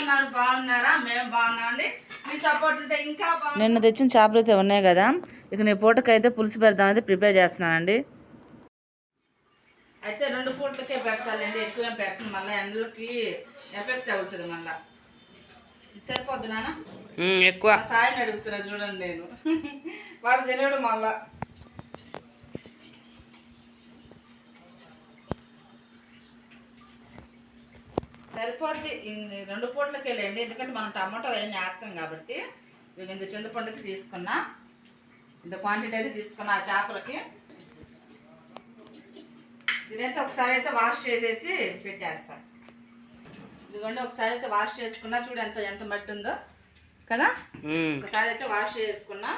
ఉన్నారు బాగున్నారా? మేము బాగున్నామండి మీ సపోర్ట్ ఉంటే ఇంకా బాగుంది నిన్న తెచ్చిన చేపలు అయితే ఉన్నాయి కదా. ఇక నీ పూటకైతే పులుసు పెడదామని ప్రిపేర్ చేస్తున్నానండి. అయితే రెండు పూట్లకే పెడతానండి ఎక్కువ పెట్టను. మళ్ళీ ఎండలకి ఎఫెక్ట్ అవుతుంది మళ్ళీ. సరిపోద్ది నాన్న? ఎక్కువ. మా సాయిని అడుగుతున్నా చూడండి నేను. వాడు తెలియడు మళ్ళా. సరిపోద్ది. రెండు పూట్లకి వెళ్ళండి ఎందుకంటే మనం టమాటాలు అవన్నీ వేస్తాం కాబట్టి ఇంత చింతపండుకి తీసుకున్నా. ఇంత క్వాంటిటీ అయితే తీసుకున్నా ఆ చేపలకి. ఇదైతే ఒకసారి అయితే వాష్ చేసేసి పెట్టేస్తా. ఇదిగోండి ఒకసారి అయితే వాష్ చేసుకున్నా. చూడు ఎంత ఎంత మట్టి ఉందో. కదా? ఒకసారి అయితే వాష్ చేసుకున్నా.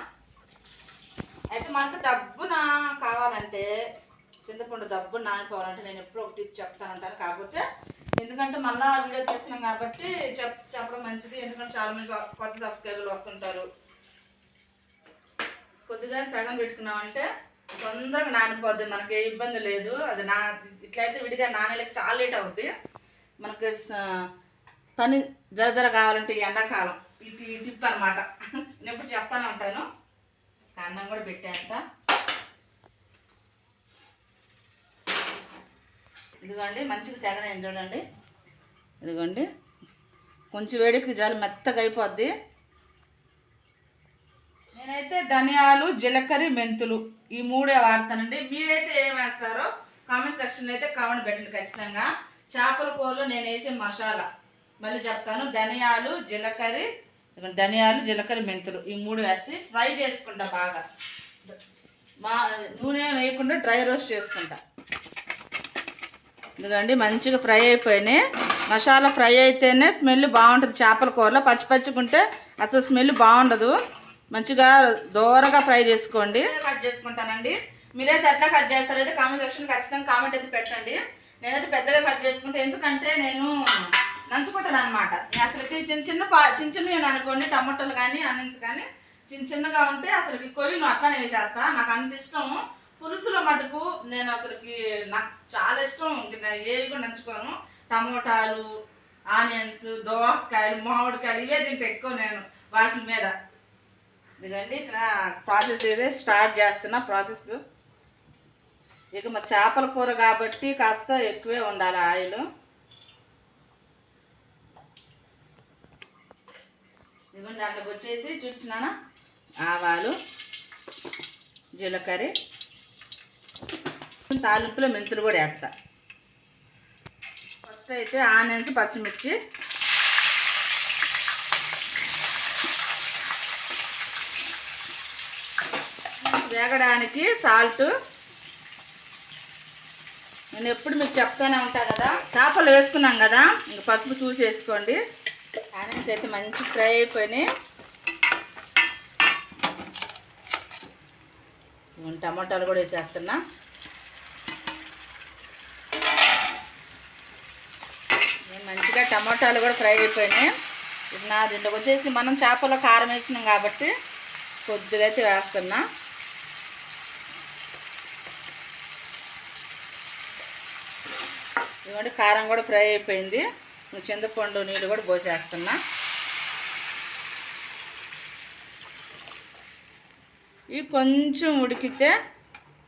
అయితే మనకు డబ్బున కావాలంటే చింతపండు డబ్బు నానిపోవాలంటే నేను ఎప్పుడో ఒక టిప్ చెప్తాను అంటాను కాకపోతే ఎందుకంటే మళ్ళీ వీడియో చేస్తున్నాం కాబట్టి చెప్ చెప్పడం మంచిది. ఎందుకంటే చాలా మంది కొత్త సబ్స్క్రైబర్లు వస్తుంటారు. కొద్దిగా సగం పెట్టుకున్నామంటే తొందరగా నానిపోద్ది. మనకి ఏ ఇబ్బంది లేదు. అది నా ఇట్లయితే విడిగా నానేలకి చాలా లేట్ అవుద్ది. మనకి పని జర జర కావాలంటే ఈ ఎండాకాలం. ఇది ఈ టిప్ అనమాట నేను ఇప్పుడు చెప్తానే ఉంటాను. అన్నం కూడా పెట్టేస్తా ఇదిగోండి మంచిగా సెగనైంది చూడండి. ఇదిగోండి కొంచెం వేడికి జాలి మెత్తగా అయిపోద్ది. నేనైతే ధనియాలు జీలకర్ర మెంతులు ఈ మూడే వాడతానండి. మీరైతే ఏం వేస్తారో కామెంట్ సెక్షన్లో అయితే కామెంట్ పెట్టండి ఖచ్చితంగా. చేపల కూరలో నేను వేసే మసాలా. మళ్ళీ చెప్తాను ధనియాలు జీలకర్ర ధనియాలు జీలకర్ర మెంతులు ఈ మూడు వేసి ఫ్రై చేసుకుంటా బాగా. మా నూనె వేయకుండా డ్రై రోస్ట్ చేసుకుంటా. ఇదిగోండి మంచిగా ఫ్రై అయిపోయినాయి. మసాలా ఫ్రై అయితేనే స్మెల్ బాగుంటుంది. చేపల కూరలో పచ్చి పచ్చిగుంటే అసలు స్మెల్ బాగుండదు. మంచిగా దూరగా ఫ్రై చేసుకోండి. కట్ చేసుకుంటానండి. మీరైతే ఎట్లా కట్ చేస్తారు అయితే కామెంట్ సెక్షన్ ఖచ్చితంగా కామెంట్ అయితే పెట్టండి. నేనైతే పెద్దగా కట్ చేసుకుంటే. ఎందుకంటే నేను నంచుకుంటాను అనమాట అసలుకి చిన్న చిన్న పా చిన్న చిన్నవి అనుకోండి టమాటాలు కానీ ఆనియన్స్ కానీ చిన్న చిన్నగా ఉంటే అసలుకి కొయ్యను. అట్లానే వేసేస్తా నాకు అంత ఇష్టం పులుసుల మటుకు నేను అసలుకి నాకు చాలా ఇష్టం. నేను ఏవి కూడా నంచుకోను టమోటాలు ఆనియన్స్ దోసకాయలు మామిడికాయలు ఇవే దీనికి ఎక్కువ నేను వాటి మీద. ఇదండి ఇక్కడ ప్రాసెస్ ఇదే స్టార్ట్ చేస్తున్నా ప్రాసెస్. ఇక మా చేపల కూర కాబట్టి కాస్త ఎక్కువే ఉండాలి ఆయిల్. ఇదిగోండి దాంట్లోకి వచ్చేసి చూపించినానా? ఆవాలు జీలకర్ర తాలింపులో మెంతులు కూడా వేస్తా. ఫస్ట్ అయితే ఆనియన్స్ పచ్చిమిర్చి. వేగడానికి సాల్ట్. నేను ఎప్పుడు మీకు చెప్తానే ఉంటా కదా. చేపలు వేసుకున్నాం కదా ఇంక పసుపు చూసి వేసుకోండి. ఆనియన్స్ అయితే మంచి ఫ్రై అయిపోయినాయి. టమాటాలు కూడా వేసేస్తున్నా నేను మంచిగా టమాటాలు కూడా ఫ్రై అయిపోయినాయి. నా దీంట్లోకి వచ్చేసి మనం చేపలో కారం వేసినాం కాబట్టి కొద్దిగా అయితే వేస్తున్నా. ఇవ్వండి కారం కూడా ఫ్రై అయిపోయింది. చింతపండు నీళ్ళు కూడా పోసేస్తున్నా. ఇవి కొంచెం ఉడికితే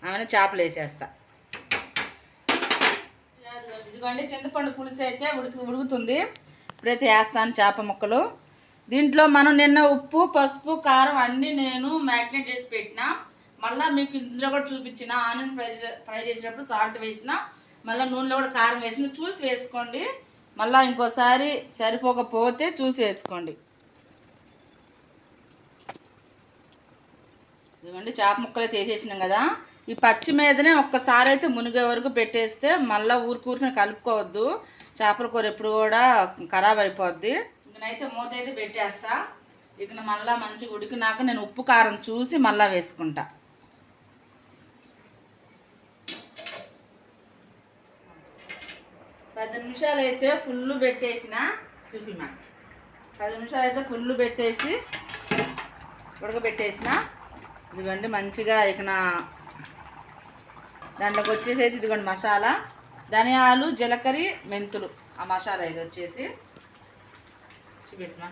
ఆమె చేపలు వేసేస్తా. ఇదిగోండి చింతపండు పులుసు అయితే ఉడికి ఉడుకుతుంది. ఇప్పుడైతే వేస్తాను చేప ముక్కలు. దీంట్లో మనం నిన్న ఉప్పు పసుపు కారం అన్నీ నేను మ్యాగ్నేట్ చేసి పెట్టిన. మళ్ళీ మీకు ఇందులో కూడా చూపించిన ఆనియన్స్ ఫ్రై ఫ్రై చేసేటప్పుడు సాల్ట్ వేసిన. మళ్ళీ నూనెలో కూడా కారం వేసిన. చూసి వేసుకోండి. మళ్ళీ ఇంకోసారి సరిపోకపోతే చూసి వేసుకోండి. ఇదిగోండి చేప ముక్కలు తీసేసినాం కదా. ఈ పచ్చి మీదనే ఒక్కసారి అయితే మునిగే వరకు పెట్టేస్తే మళ్ళీ ఊరికూరిని కలుపుకోవద్దు. చేపల కూర ఎప్పుడు కూడా ఖరాబ్ అయిపోద్ది. ఇకనైతే మూత అయితే పెట్టేస్తా. ఇక మళ్ళీ మంచిగా ఉడికినాక నేను ఉప్పు కారం చూసి మళ్ళీ వేసుకుంటా. పది నిమిషాలు అయితే ఫుల్ పెట్టేసిన. చూపిమా పది నిమిషాలు అయితే ఫుల్ పెట్టేసి ఉడకబెట్టేసిన. ఇదిగోండి మంచిగా ఇక నా దాంట్లోకి వచ్చేసేది అయితే ఇదిగోండి మసాలా ధనియాలు జీలకర్ర మెంతులు. ఆ మసాలా ఇది వచ్చేసి. చూపెట్టుమా.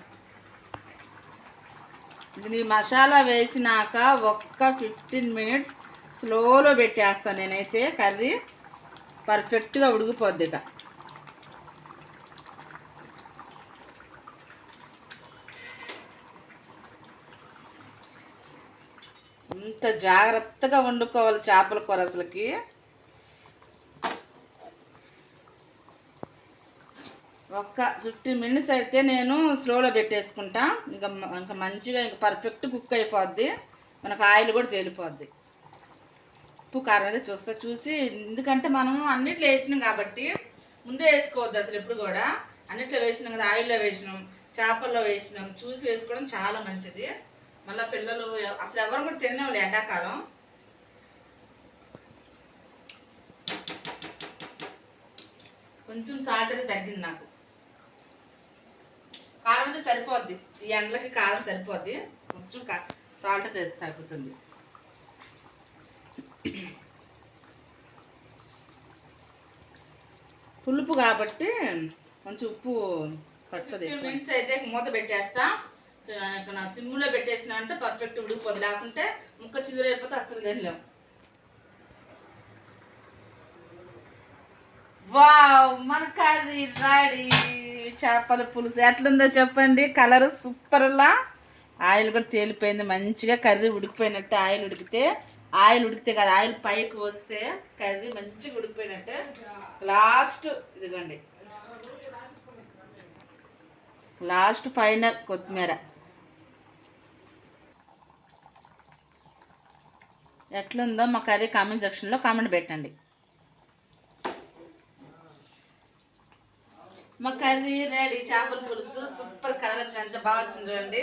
ఇది మసాలా వేసినాక ఒక్క ఫిఫ్టీన్ మినిట్స్ స్లోలో పెట్టేస్తాను నేనైతే. కర్రీ పర్ఫెక్ట్గా ఉడికిపోద్ది ఇక ఎంత జాగ్రత్తగా వండుకోవాలి చేపల కూర అసలుకి? ఒక్క ఫిఫ్టీన్ మినిట్స్ అయితే నేను స్లోలో పెట్టేసుకుంటా. ఇంకా ఇంకా మంచిగా ఇంకా పర్ఫెక్ట్ కుక్ అయిపోద్ది. మనకు ఆయిల్ కూడా తేలిపోద్ది. ఉప్పు కారం అయితే చూస్తా చూసి. ఎందుకంటే మనం అన్నిట్లో వేసినాం కాబట్టి ముందే వేసుకోవద్దు అసలు ఎప్పుడు కూడా. అన్నిట్లో వేసినాం కదా ఆయిల్లో వేసినాం చేపల్లో వేసినాం చూసి వేసుకోవడం చాలా మంచిది. మళ్ళీ పిల్లలు అసలు ఎవరు కూడా తినేవాళ్ళు ఎండాకాలం. కొంచెం సాల్ట్ అయితే తగ్గింది నాకు. కారం అయితే సరిపోద్ది. ఈ ఎండలకి కారం సరిపోద్ది. కొంచెం సాల్ట్ తగ్గుతుంది. పులుపు కాబట్టి కొంచెం ఉప్పు పడుతుంది మినిట్స్ అయితే మూత పెట్టేస్తా. నా సిమ్లో పెట్టేసిన అంటే పర్ఫెక్ట్ ఉడికిపోదు. లేకుంటే ముక్క చిగురైపోతే అస్సలు తినలేం. వావ్ మన కర్రీ రెడీ. చేపల పులుసు ఎట్లుందో చెప్పండి. కలర్ సూపర్లా ఆయిల్ కూడా తేలిపోయింది. మంచిగా కర్రీ ఉడికిపోయినట్టు ఆయిల్ ఉడికితే ఆయిల్ ఉడికితే కదా ఆయిల్ పైకి వస్తే కర్రీ మంచిగా ఉడికిపోయినట్టు. లాస్ట్ ఇదిగోండి. లాస్ట్ ఫైనల్ కొత్తిమీర. ఎట్లుందో మా కర్రీ కామెంట్ సెక్షన్లో కామెంట్ పెట్టండి. మా కర్రీ రెడీ చేపల పులుసు సూపర్ కలర్ అసలు ఎంత బాగా వచ్చింది చూడండి.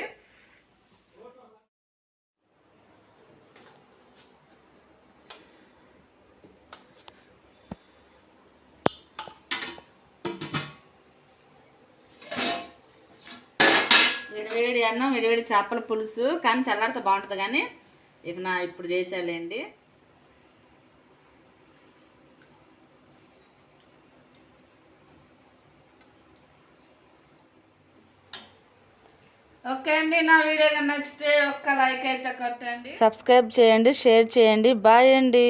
వేడివేడి అన్నం వేడివేడి చేపల పులుసు కానీ చల్లారితే బాగుంటుంది కానీ ఇక నా ఇప్పుడు చేసేయాలండి. ఓకే అండి నా వీడియో నచ్చితే ఒక్క లైక్ అయితే కొట్టండి. సబ్స్క్రైబ్ చేయండి షేర్ చేయండి బాయ్ అండి.